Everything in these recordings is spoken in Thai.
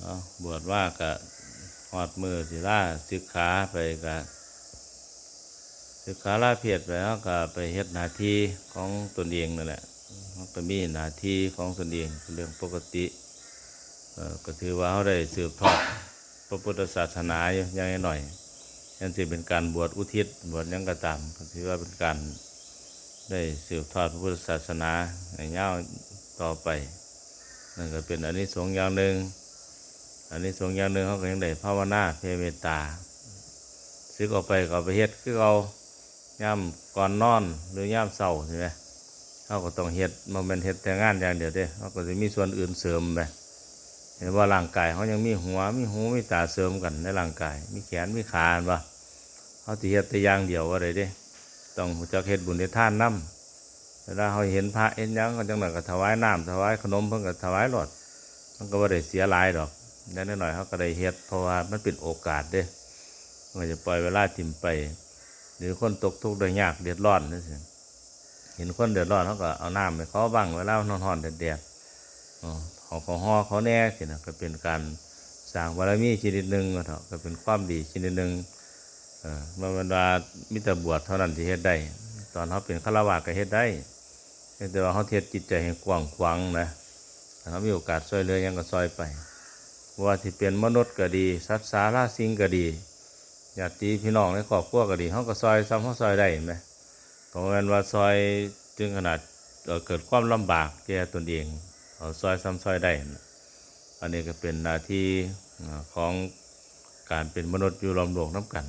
เอาบวชว่าก็หอดมือสิล่าศึกขาไปก็ศึกขาล่าเพียรไปแล้วก็ไปเฮ็ดหน้าที่ของตนเองนั่นแหละมันก็มีหน้าที่ของตนเองเป็นเรื่องปกติก็ถือว่าเขาได้สืบทอดพระพุทธศาสนาอยู่อยังหน่อยยันสิเป็นการบวชอุทิศบวชยังก็ตามก็ถือว่าเป็นการได้สืบทอดพระพุทธศาสนาในยาต่อไปนั่นก็เป็นอันนี้สงอย่างหนึ่ง อันนี้สงอย่างหนึ่งเขาก็ยังได้ภาวนาเพเมตตาซื้อออกไปก็ไปเฮ็ดคือเอาย่ำก่อนนอนหรือย่ำเศร้าใช่ไหมเขาก็ต้องเฮ็ดมันเป็นเฮ็ดแต่งานอย่างเดียวเด้เขาก็จะมีส่วนอื่นเสริมไปเห็นว่าร่างกายเขายังมีหัวมีหูมีตาเสริมกันในร่างกาย มีแขนมีขาอันว่าเขาจะเฮ็ดแต่อย่างเดียวว่าไรเด้ ต้องจักเฮ็ดบุญในท่านน้ำเวลาเขาเห็นพระเห็นยังก็จังหน่อยก็ถวายน้ำถวายขนมเพิ่นก็ถวายหลอดมันก็บ่ได้เสียหลายดอก ได้นิดหน่อยเขาก็ได้เฮ็ดเพราะว่ามันเป็นโอกาสเด้มันจะปล่อยเวลาถิ่มไป หรือคนตกทุกข์ได้ยากเดือดร้อนนั่นสิเห็นคนเดือดร้อนเขาก็เอาน้ำไปเขาบ้างเวลามันร้อนๆแดดๆอ๋อเขาเขาห่อเขาแน่สินะก็เป็นการสร้างบารมีชนิดหนึ่งก็เถอะก็เป็นความดีชนิดหนึ่งเออเมื่อบรรดามิตรบวชเท่านั้นที่เฮ็ดได้ ตอนเขาเป็นฆราวาสก็เฮ็ดได้แต่ว่าเขาเทศจิตใจให้กว้างขวางนะเขามีโอกาสซอยเหลยยังก็ซอยไป ว่าที่เป็นมนุษย์ก็ดี สัตว์สาราสิ่งก็ดีญาติพี่น้องในครอบครัวก็ดีเขาก็ซอยซ้ำเขาซอยได้เห็นไหมเพราะงั้นว่าซอยถึงขนาดเกิดความลำบากแก่ตนเองเอาซอยซ้ำซอยได้ อันนี้ก็เป็นหน้าที่ของการเป็นมนุษย์อยู่รวมโลกน้ำกัน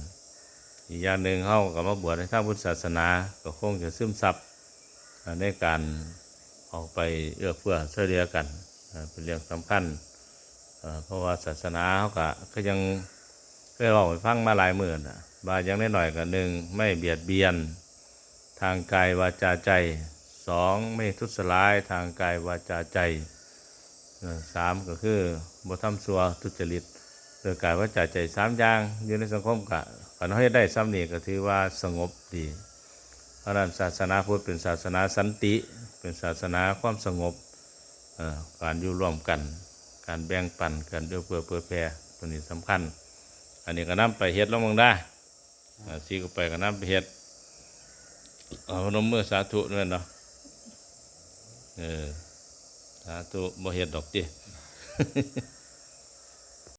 อีกอย่างหนึ่งเขาก็มาบวชในทางพุทธศาสนาก็คงจะซึมซับในการออกไปเอื้อเฟื้อช่วยเหลือกันเป็นเรื่องสำคัญ เพราะว่าศาสนาเขาก็ก็ยังเคยบอกไปฟังมาหลายหมื่นบาอย่างน้อยๆก็หนึ่งไม่เบียดเบียน ทางกายวาจาใจสองไม่ทุสลายทางกายวาจาใจสามก็คือบ่ทำซัวทุจริตโดยกายวาจาใจสามอย่างอยู่ในสังคมกะขันให้ได้ซ้ำนี่ก็ถือว่าสงบดีเพราะนั้นศาสนาพุทธเป็นศาสนาสันติ เป็นศาสนาความสงบการอยู่ร่วมกัน การแบ่งปันกันเอื้อเพื่อเพื่อแพร่ตัวนี้สำคัญ อันนี้ก็นำไปเฮ็ดลงมังได้ซีก็ไปก็นำไปเฮ็ดเอาพนมมือสาธุด้วยเนาะเออสาธุบ่เฮ็ดดอกจิ